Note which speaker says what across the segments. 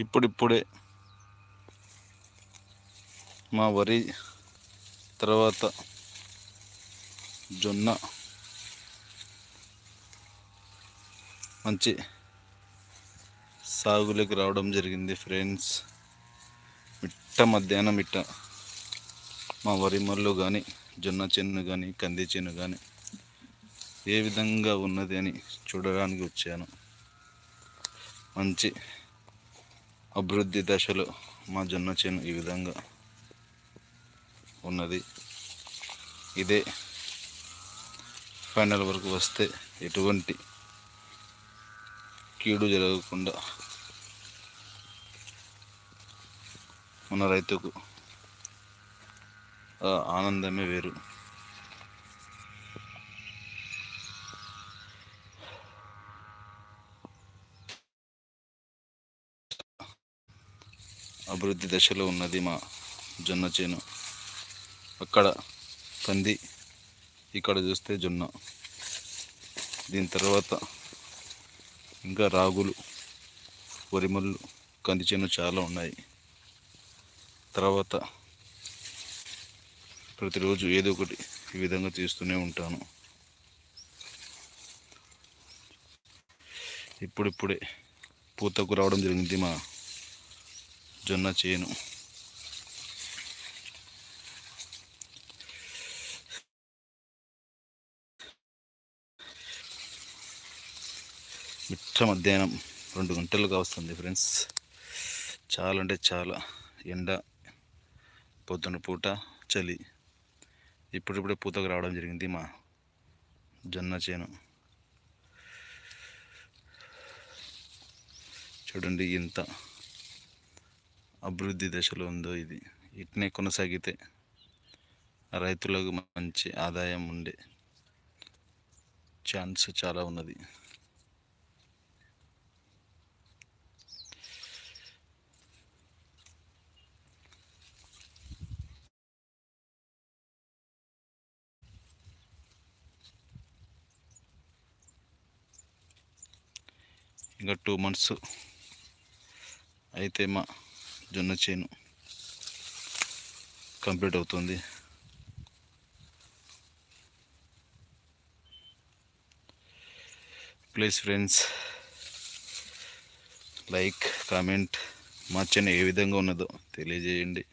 Speaker 1: ఇప్పుడిప్పుడే మా వరి తర్వాత జొన్న మంచి సాగులోకి రావడం జరిగింది ఫ్రెండ్స్. మిట్ట మధ్యాహ్నం మిట్ట. మా వరి మల్లు కానీ జొన్న చెన్ను కానీ కంది చెన్ను కానీ ఏ విధంగా ఉన్నది అని చూడడానికి వచ్చాను. మంచి అభివృద్ధి దశలో మా జొన్న చేను ఈ విధంగా ఉన్నది. ఇదే ఫైనల్ వరకు వస్తే ఎటువంటి కీడు జరగకుండా మన రైతుకు ఆనందమే వేరు. అభివృద్ధి దశలో ఉన్నది మా జొన్న చేను. అక్కడ కంది ఇక్కడ చూస్తే జొన్న. దీని తర్వాత ఇంకా రాగులు వరిమల్లు కంది చేను చాలా ఉన్నాయి. తర్వాత ప్రతిరోజు ఏదో ఒకటి ఈ విధంగా తీస్తూనే ఉంటాను. ఇప్పుడిప్పుడే పూతకు రావడం జరిగింది మా జొన్న చేను. మిట్ట మధ్యాహ్నం రెండు గంటలుగా వస్తుంది ఫ్రెండ్స్. చాలా అంటే చాలా. ఎండ పొద్దున పూట చలి. ఇప్పుడిప్పుడే పూతకు రావడం జరిగింది మా జొన్న చేను. చూడండి ఇంత అభివృద్ధి దశలో ఉందో ఇది. ఇట్నే కొనసాగితే రైతులకు మంచి ఆదాయం ఉండే ఛాన్స్ చాలా ఉన్నది. ఇంకా టూ మంత్స్ అయితే మా జొన్న చేను కంప్లీట్ అవుతుంది. ప్లీజ్ ఫ్రెండ్స్ లైక్ కామెంట్ మా చెన్న ఏ విధంగా ఉన్నదో తెలియజేయండి.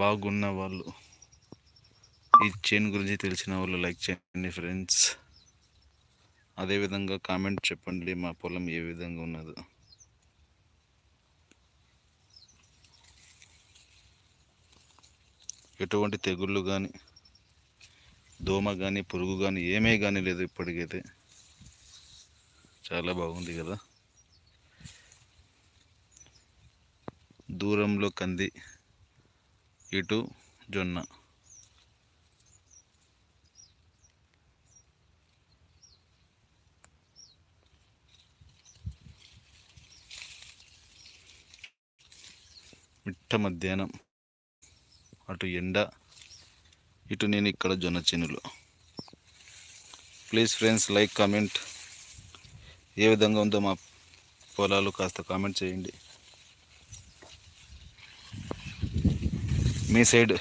Speaker 1: బాగున్న వాళ్ళు ఈ చైన్ గురించి తెలిసిన వాళ్ళు లైక్ చేయండి ఫ్రెండ్స్ అదేవిధంగా కామెంట్ చెప్పండి మా పొలం ఏ విధంగా ఉన్నదో. ఎటువంటి తెగుళ్ళు కానీ దోమ కానీ పురుగు కానీ ఏమీ కానీ లేదు ఇప్పటికైతే. చాలా బాగుంది కదా. దూరంలో కంది ఇటు జొన్న. మిట్ట మధ్యాహ్నం అటు ఎండ ఇటు నేను ఇక్కడ జొన్న చెనులు. ప్లీజ్ ఫ్రెండ్స్ లైక్ కామెంట్ ఏ విధంగా ఉందో మా పొలాలు కాస్త కామెంట్ చేయండి. మీ సైడ్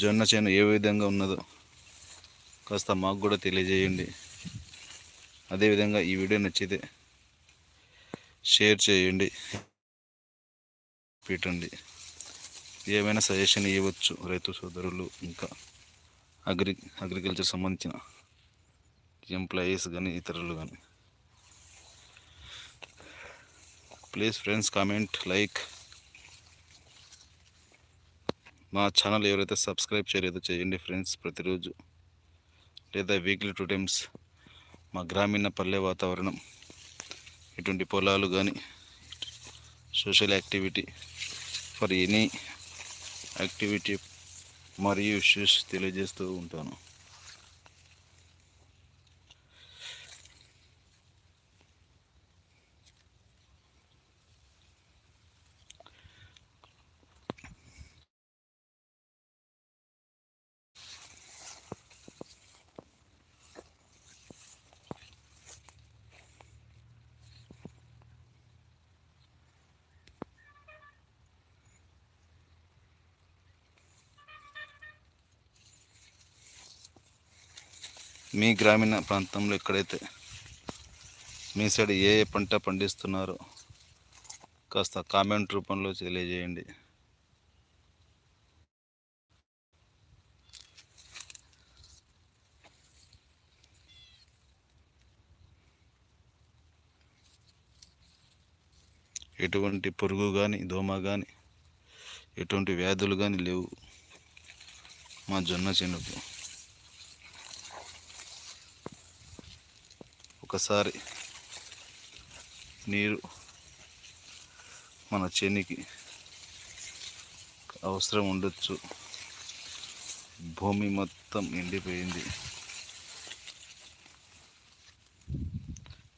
Speaker 1: జొన్న చేను ఏ విధంగా ఉన్నదో కాస్త మాకు కూడా తెలియజేయండి. అదేవిధంగా ఈ వీడియో నచ్చితే షేర్ చేయండి. పెట్టండి. ఏమైనా సజెషన్ ఇవ్వచ్చు రైతు సోదరులు ఇంకా అగ్రి అగ్రికల్చర్ సంబంధించిన ఎంప్లాయీస్ కానీ ఇతరులు కానీ ప్లీజ్ ఫ్రెండ్స్ కామెంట్ లైక్ మా ఛానల్ ఎవరైతే సబ్స్క్రైబ్ చేయలేదో చేయండి ఫ్రెండ్స్ ప్రతిరోజు. లేదా వీక్లీ టూ టైమ్స్ మా గ్రామీణ పల్లె వాతావరణం ఇటువంటి పొలాలు కానీ social activity for any activity మరియు ఇష్యూస్ తెలియజేస్తూ ఉంటాను. మీ గ్రామీణ ప్రాంతంలో ఎక్కడైతే మీ సైడ్ ఏ ఏ పంట పండిస్తున్నారో కాస్త కామెంట్ రూపంలో తెలియజేయండి. ఎటువంటి పురుగు కానీ దోమ కానీ ఎటువంటి వ్యాధులు కానీ లేవు. మా జొన్న చేనుకు. ఒకసారి నీరు మన చెనికి అవసరం ఉండొచ్చు. భూమి మొత్తం ఎండిపోయింది.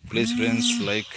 Speaker 1: ప్లీజ్ ఫ్రెండ్స్ లైక్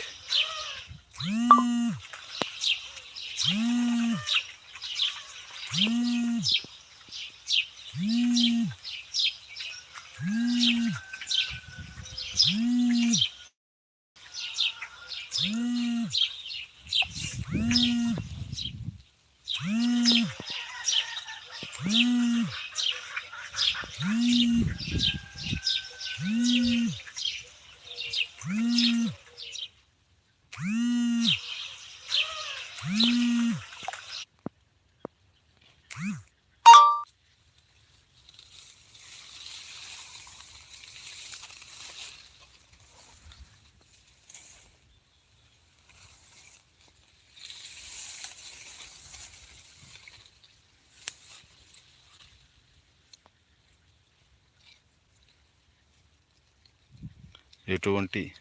Speaker 1: ఎటువంటి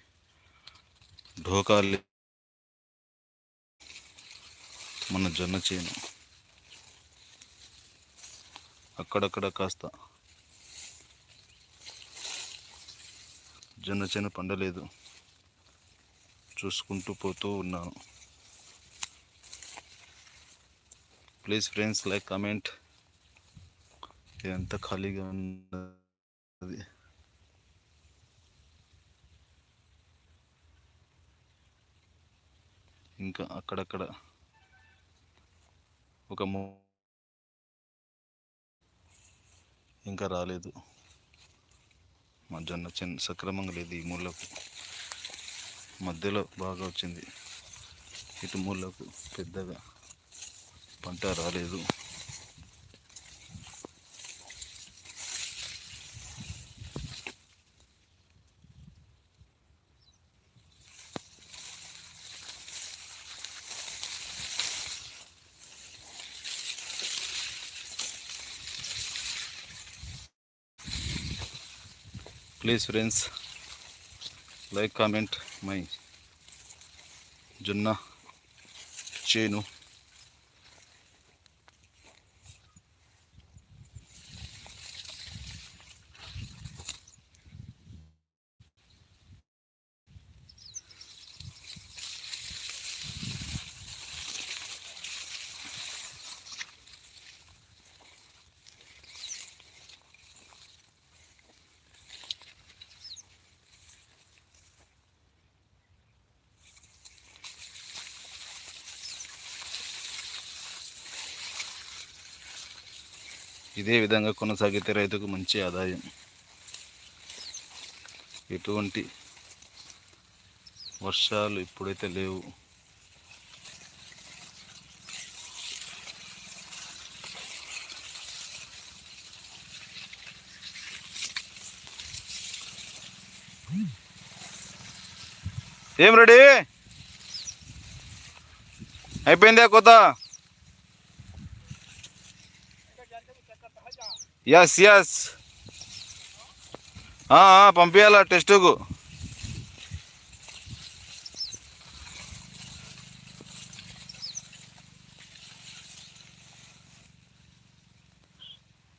Speaker 1: ఢోకాలు మన జొన్న చేను. అక్కడక్కడ కాస్త జొన్న చేను పండలేదు. చూసుకుంటూ పోతూ ఉన్నాను. Please friends like comment. ఎంత ఖాళీగా ఉన్నది. ఇంకా అక్కడక్కడ ఒక మూ ఇంకా రాలేదు. మా జొన్న చిన్న సక్రమంగా లేదు ఈ మూలకు మధ్యలో బాగా వచ్చింది. ఇటు మూలకు పెద్దగా పంట రాలేదు. Please friends like comment my జున్న చేను. ఇదే విధంగా కొనసాగితే రైతుకు మంచి ఆదాయం. ఎటువంటి వర్షాలు ఇప్పుడైతే లేవు. ఏం రెడీ? అయిపోయిందా కొత్త ఎస్ ఎస్ పంపించాల టెస్టుకు?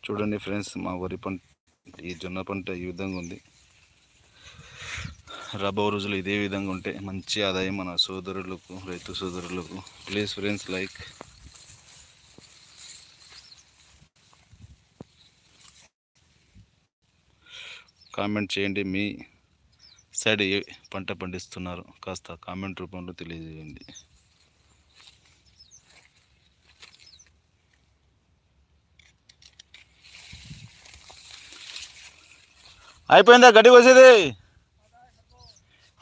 Speaker 1: చూడండి ఫ్రెండ్స్ మా వరి పంట ఈ జొన్న పంట ఈ విధంగా ఉంది. రబో రోజులు ఇదే విధంగా ఉంటే మంచి ఆదాయం మన సోదరులకు రైతు సోదరులకు. ప్లీజ్ ఫ్రెండ్స్ లైక్ కామెంట్ చేయండి. మీ సైడ్ ఏ పంట పండిస్తున్నారు? కాస్త కామెంట్ రూపంలో తెలియజేయండి. అయిపోయిందా? గడ్డి కోసేది?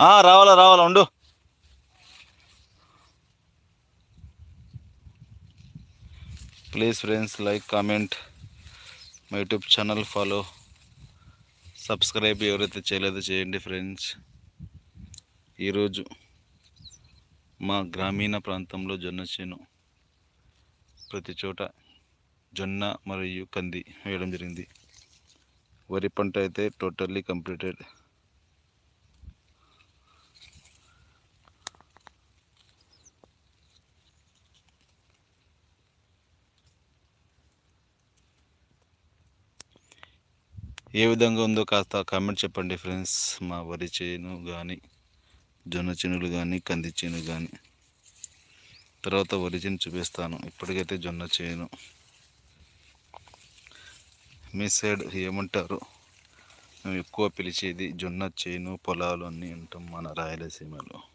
Speaker 1: రావాలా రావాలా ఉండు. Please friends like comment. My YouTube channel follow subscribe ఎవరైతే చేయలేదో చేయండి ఫ్రెండ్స్. ఈరోజు మా గ్రామీణ ప్రాంతంలో జొన్న చేను ప్రతి చోట జొన్న మరియు కంది వేయడం జరిగింది. వరి పంట అయితే టోటల్లీ కంప్లీటెడ్ ఏ విధంగా ఉందో కాస్త కామెంట్ చెప్పండి ఫ్రెండ్స్ మా వరి చేను కానీ జొన్న చేనులు కానీ కంది చేను కానీ తర్వాత వరి చేను చూపిస్తాను. ఇప్పటికైతే జొన్న చేను. మీ సైడ్ ఏమంటారు? మేము ఎక్కువ పిలిచేది జొన్న చేను పొలాలు అన్నీ ఉంటాం మన రాయలసీమలో.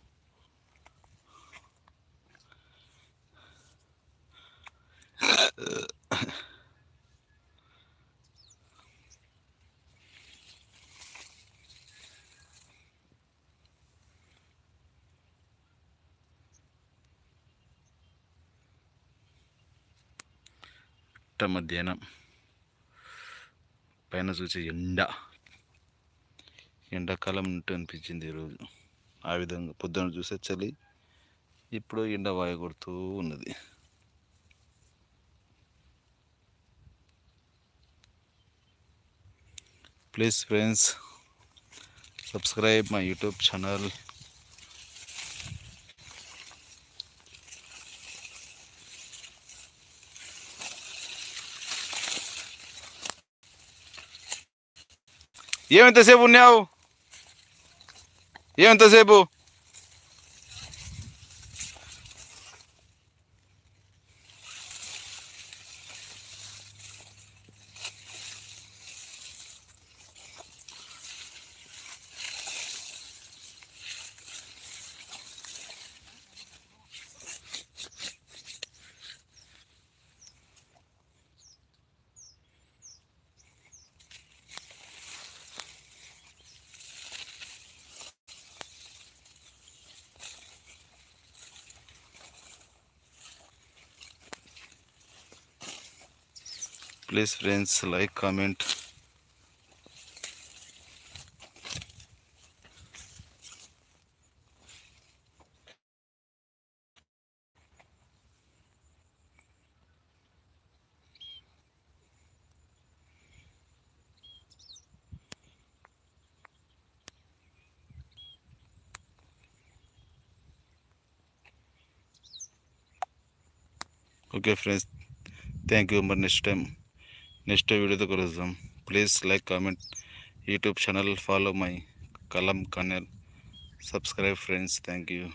Speaker 1: పుట్ట మధ్యాహ్నం. పైన చూసే ఎండ. ఎండాకాలం ఉంటూ అనిపించింది ఈరోజు. ఆ విధంగా పొద్దున చూసే చలి ఇప్పుడు ఎండ వాయ కొడుతూ ఉన్నది. Please friends subscribe my YouTube channel. ఏమెంతసేపు ఉన్నావు ఏమెంతసేపు please friends like comment. Okay friends thank you but next time. Next వీడియోతో కలుద్దాం. Please like comment. YouTube channel follow my కలం కనెల్ సబ్స్క్రైబ్ ఫ్రెండ్స్ థ్యాంక్ యూ